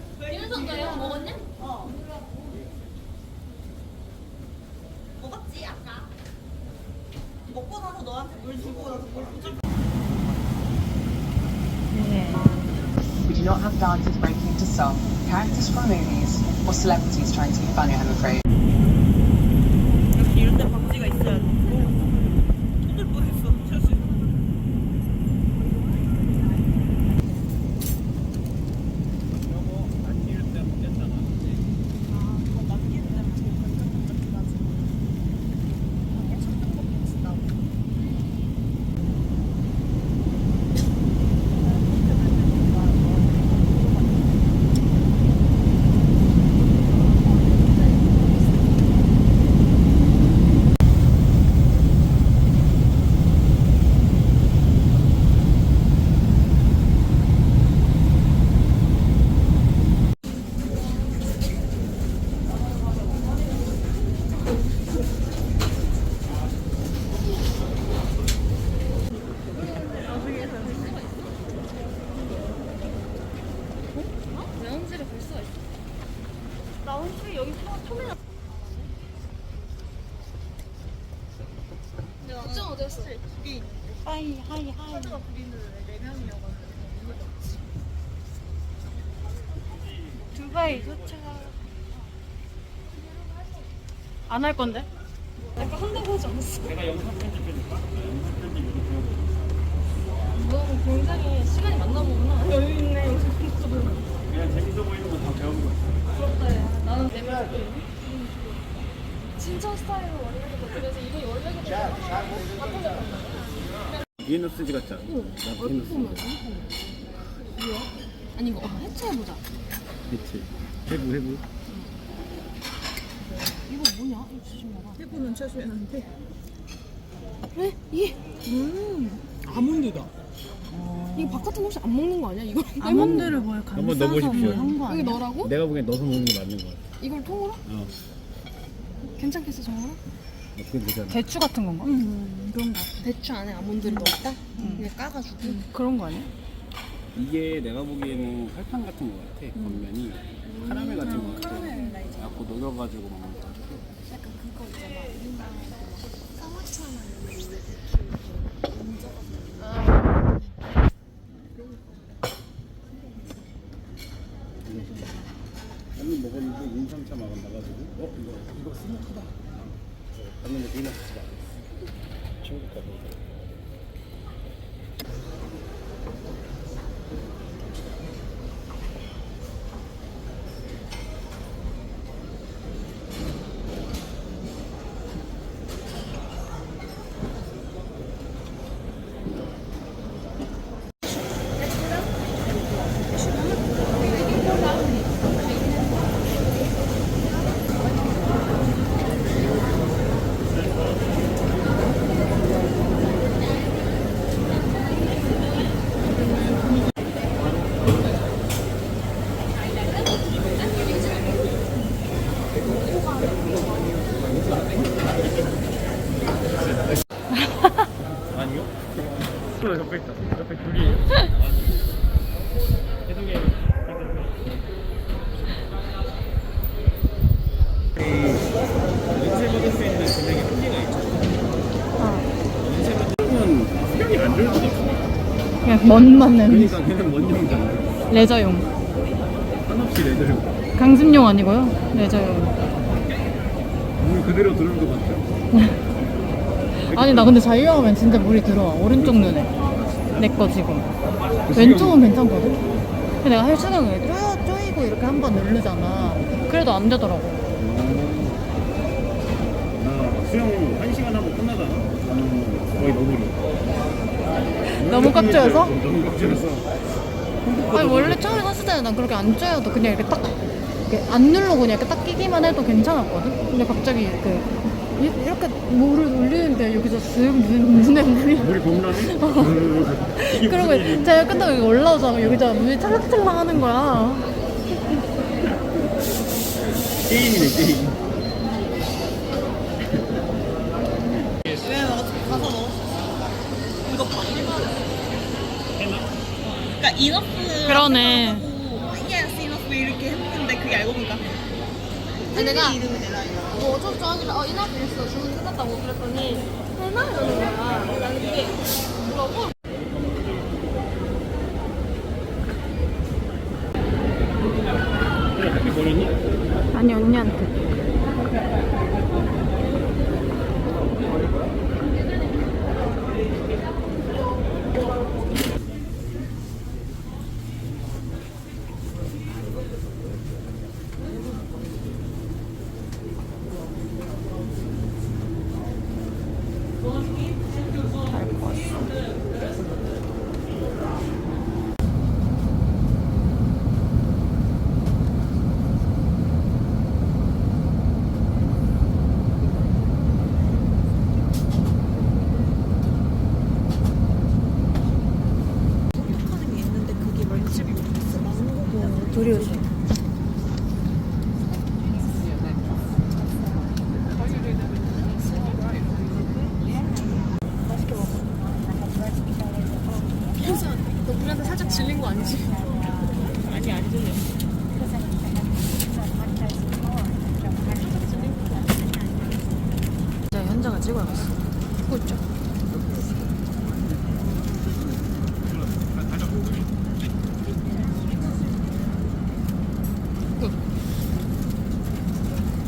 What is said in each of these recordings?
김현성도 이거 먹었냐? 어. 먹었지 아까. 먹고 나서 너한테 물 주고 나서 물 부족. We do not have dancers breaking into song, characters from movies, or celebrities trying to be funny, I'm afraid. 역시 이런 데 박쥐가 있어야 돼. 손을 뻔했어. 사실. 면지를 볼 수가 있어. 나 혹시 여기 처음에 걱정 어디였어? 하이 하이 하이. 카드가 그리는 네 명이어가지고. 두바이 도착. 안 할 건데? 아까 한다고 하지 않았어? 내가 영상 편집해줄까? 영상 편집 이렇게 너 굉장히 시간이 많나 보구나. 여유 있네. 그냥 재밌어 보이는 거 다 배운 거야. 부럽다, 야. 나는 내 말이 진짜 스타일로 원래도 그래서 이거 원래도 다 터졌단 말이야. 비에너스지 같지 않아? 나 비에너스지. 아니 이거 해체해보자. 그치. 해부, 해부. 이거 뭐냐? 이거 조심해라. 해부는 최소였는데. 그래? 이 아몬드다. 이거 바깥은 혹시 안 먹는 거 아니야? 이거 아몬드를 뭘 한번 넣어보십시오. 아니야? 넣으라고? 내가 보기엔 넣어서 먹는 게 맞는 거 같아. 이걸 통으로? 어. 괜찮겠어? 어떻게 되잖아. 대추 같은 건가? 그런 거 같아. 대추 안에 아몬드를 넣었다? 그냥 까가지고. 그런 거 아니야? 이게 내가 보기에는 설탕 같은 거 같아. 겉면이. 카라멜 같은 거 같아. 자꾸 녹여가지고 먹는 거 같아. 약간 그거 있잖아. 쌍화차나 방금 먹었는데 인삼차 막 나가지고 어 이거 이거 스모크다. 방금 비에너스지가 않았어. 중국 가고. 아니요? 저 옆에 있다. 옆에 둘이에요. 죄송해요. 연세 받을 수 있는 금액이 한계가 있잖아. 연세 받으면 수명이 안 좋을 수도 있어. 그냥 멋만 내는 그러니까 그냥 원정장. 레저용. 한없이 레저를 강습용 아니고요. 레저용. 물 그대로 들어올 것 같죠? 아니 나 근데 자유형하면 진짜 물이 들어와. 오른쪽 눈에. 내 거 지금. 왼쪽은 괜찮거든. 근데 내가 헬스장을 쪼여 쪼이고 이렇게 한 번 누르잖아. 그래도 안 되더라고. 나 수영 1시간 하고 끝나잖아. 나는 거의 너구리. 너무 꽉 조여서? 너무 꽉 조여서. 아니 원래 처음에 샀을 때는 난 그렇게 안 쪼여도 그냥 이렇게 딱 이렇게 안 누르고 그냥 이렇게 딱 끼기만 해도 괜찮았거든. 근데 갑자기 이렇게 이- 이렇게 물을 올리는데 여기서 쓱 눈, 눈에 물이 물이? 이게 무슨 그리고 일이야? 제가 끝나고 여기 올라오자마자 여기다 물이 찰랑찰랑 하는 거야. 게임이네 게임. 왜 어차피 가서 넣었어. 이거 봐. 해나? 그러니까 이너프. 그러네. 예스 이너프 이렇게 어떻게 알고 보니까 내가 이름이 되나 이거. 뭐 어쩌고 하길래 어 이날 됐어 주문 끝났다고 그랬더니 되나 이러는 거야 나는 이게 뭐라고? 아니 언니한테. 하는 게 있는데 그게 뭔지 모르겠어. 망고고. 도리오시. 너 우리한테 살짝 질린 거 아니지? 아니 안 들려. 진짜 현장을 찍어야겠어. 그렇죠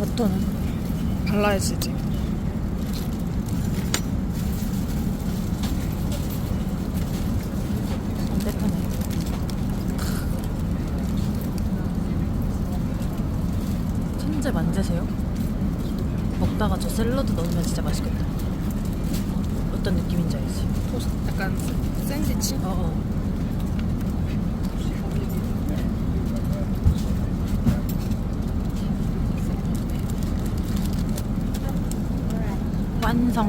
버터는 발라야지. 천재 만재세요? 먹다가 저 샐러드 넣으면 진짜 맛있겠다. 어떤 느낌인지 알지? 약간 샌드위치? 어, 어. 这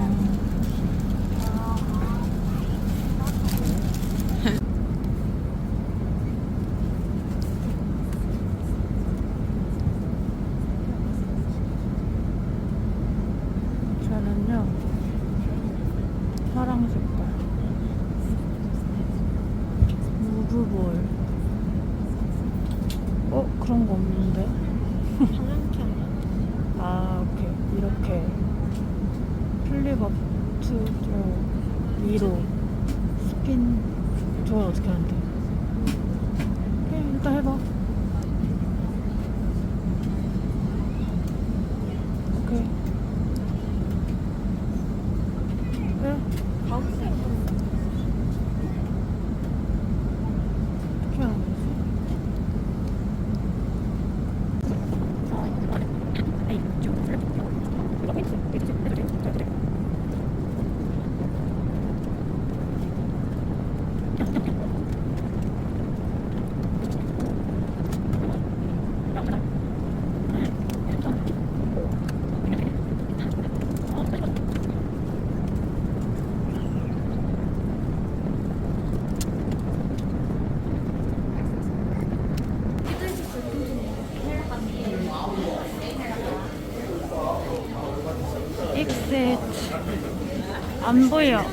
안 보여.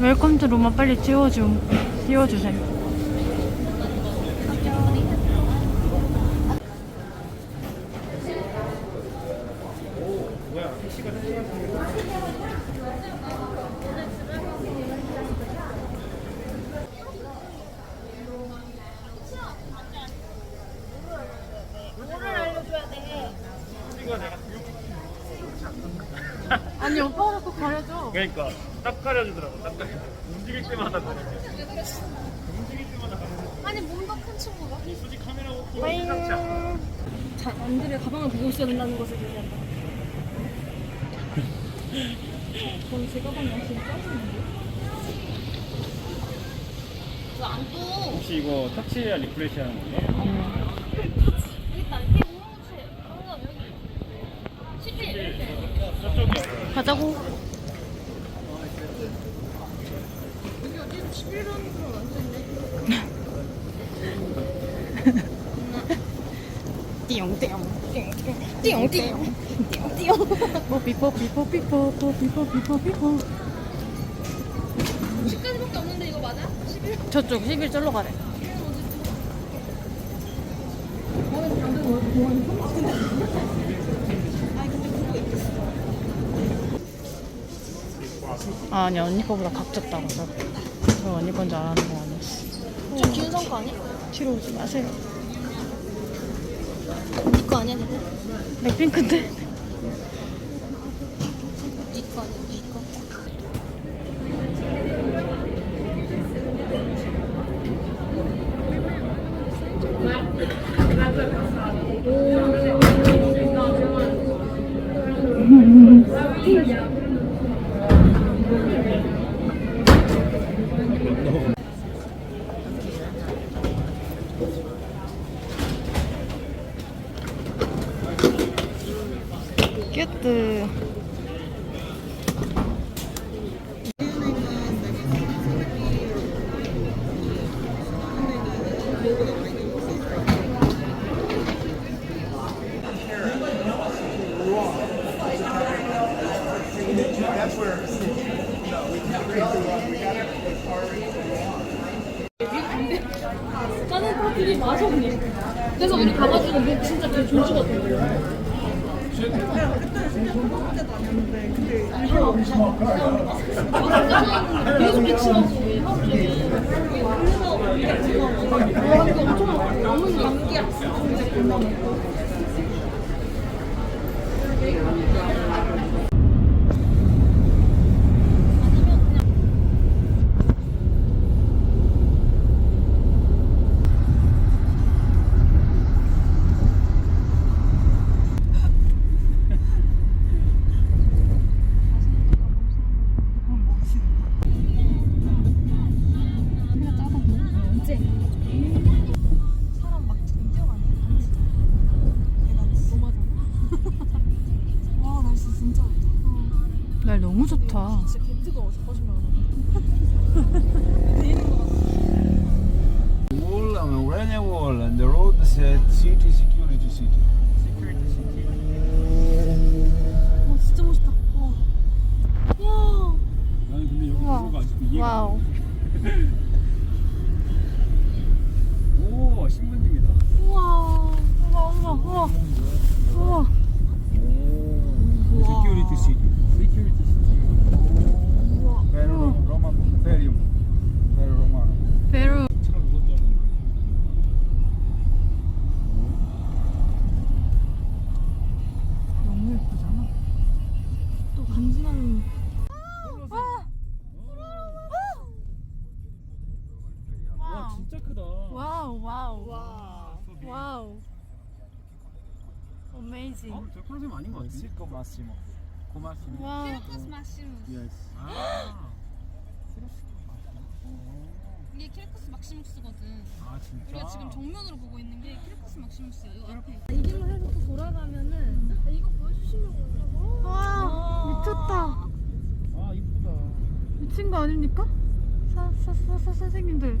웰컴 투 로마 빨리 지워줌 지워주세요 뭐야 택시가 아니 오빠가 꼭 가려줘 그러니까 딱 가려주더라고 딱 가려 움직일 때마다 가려줘 움직일 때마다 가려줘 아니 몸도 큰 친구가. 이 수직 카메라 워킹 심상치 않아. 자, 남들의 가방을 보고 있어야 된다는 것을 얘기한다. 그럼 제 가방이 진짜 짜증난데? 왜안 또? 혹시 이거 터치해야 리프레시 하는 건가? 이게. 여기 11 저쪽이야 가자고 여기 어디 11라는 그런 안 썼네 띠용 띠용 띵띵 뽀삐 뽀삐 뽀삐 뽀 뽀삐 뽀삐 뽀삐 뽀 10까지밖에 없는데 이거 맞아? 11? 저쪽 11 절로 가래 아, 아니 언니 거보다 각졌다고 저, 저 언니 건줄 알았는 거 아니었어 좀 기운 성과 아니야? 뒤로 오지 마세요 니거 아니야 니거? 맥핑크인데 니거 아니야 city. 컨셉 아닌 것 같은데? 시코 마시모. 고마시모. 와우 예스. 아. 이게 키르코스 막시무스거든 아 진짜. 우리가 지금 정면으로 보고 있는 게 키르코스 막시무스야 이거 앞에 이 길로 해서 또 돌아가면은 아, 이거 보여주시려고. 와 미쳤다 아 이쁘다. 미친 거 아닙니까? 사, 사, 사, 사, 선생님들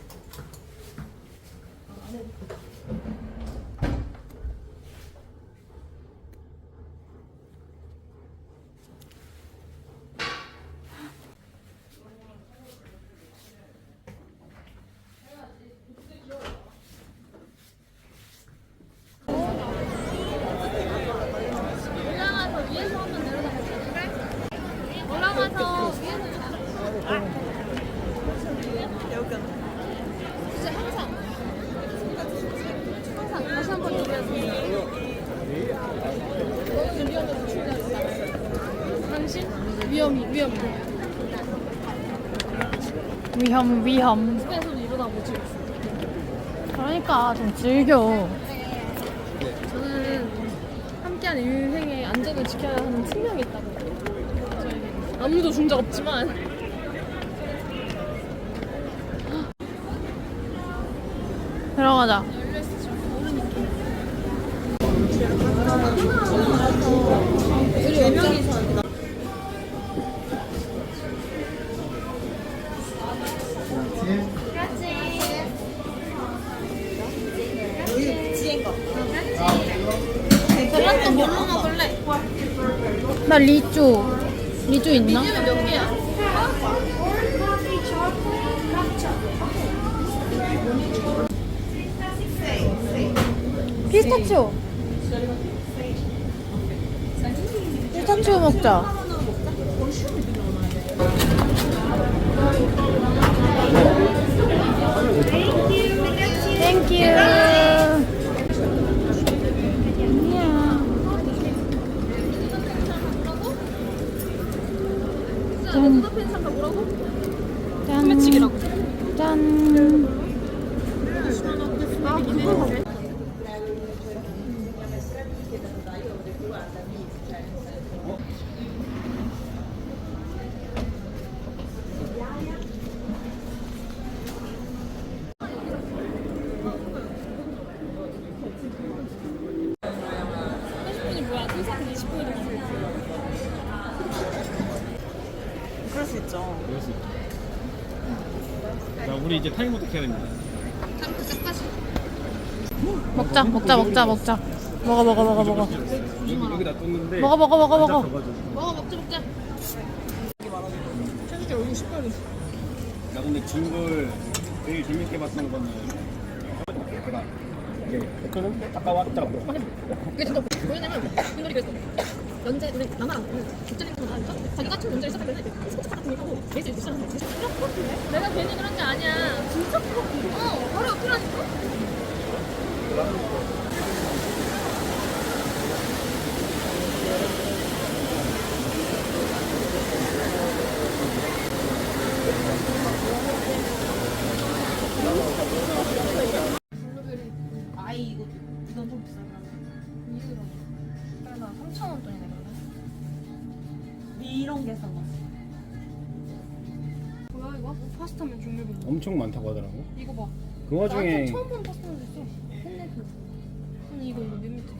올라가서 위에서 한번 내려다 볼게. 올라가서 위에서 여기 진짜 항상 항상 다시 한번 얘기해서 너는 위험해서 출연했다. 당신 위험이 위험이 위험 위험. 숲에서도 일어나 보지. 그러니까 좀 즐겨. 저는 함께한 인생의 안전을 지켜야 하는 측면이 있다고. 저에게 아무도 준 적 없지만 들어가자. 네 명이서 지혜인가? 샐러드 뭘로 먹을래? 나 리쭈. 리쭈 있나? 피스타치오. 피스타치오 먹자. 땡큐. 내 눈앞에 있는 사람 뭐라고? 짠. 소매치기라고. 짠. 아 그거 분이 뭐야? 1시간 20분이 그럴 수 있죠. 그럴 수 있죠 자 우리 이제 타이머 어떻게 해야 됩니다 먹자, 먹자, 먹자, 먹자. 먹어, 먹어, 먹어, 먹어. 여기, 여기 놔뒀는데 먹어, 먹어, 먹어, 먹어. 먹어 먹자 먹자. 최수지 얼굴 시뻘게. 나 근데 진걸 제일 재밌게 봤던 거는 내가 이게 아까 왔다 이게 진짜 뭐냐면 분들이 그랬어. 연재 우리 나나랑 국제적인 거 하니까 자기가 처음 연재를 시작할 때는 스포츠 같은 걸 하고 레이스 이렇게 시작하는 거야. 내가 괜히 그런 게 아니야. 진짜 그렇고. 어, 바로 옆이라니까. 3천 원 돈이네 그러면. 네, 이런 게 사봤어 뭐야 이거? 뭐 파스타면 중립인데 엄청 많다고 하더라고. 이거 봐 그 와중에 처음 보는 파스타면 있어 팬네 그 아니 이거 이거 몇 미터?